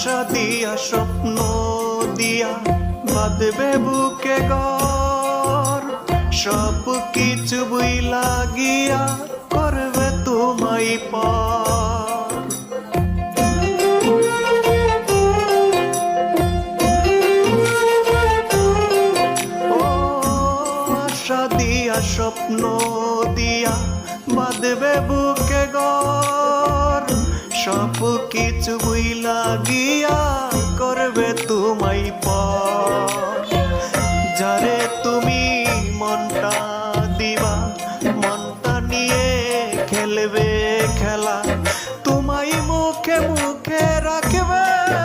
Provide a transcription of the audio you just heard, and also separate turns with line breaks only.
আশা দিয়া, স্বপ্ন দিয়া, বাঁধবে বুকে ঘর। সব কিছু বই লাগিয়া করবে তোমায় দিয়া, স্বপ্ন দিয়া, বাঁধবে বুকে ঘর। সব কিছু বুইলা গিয়া করবে তোমাই পর। তুমি মনটা দিবা, মনটা নিয়ে খেলবে খেলা। তোমাই মুখে মুখে রাখবে না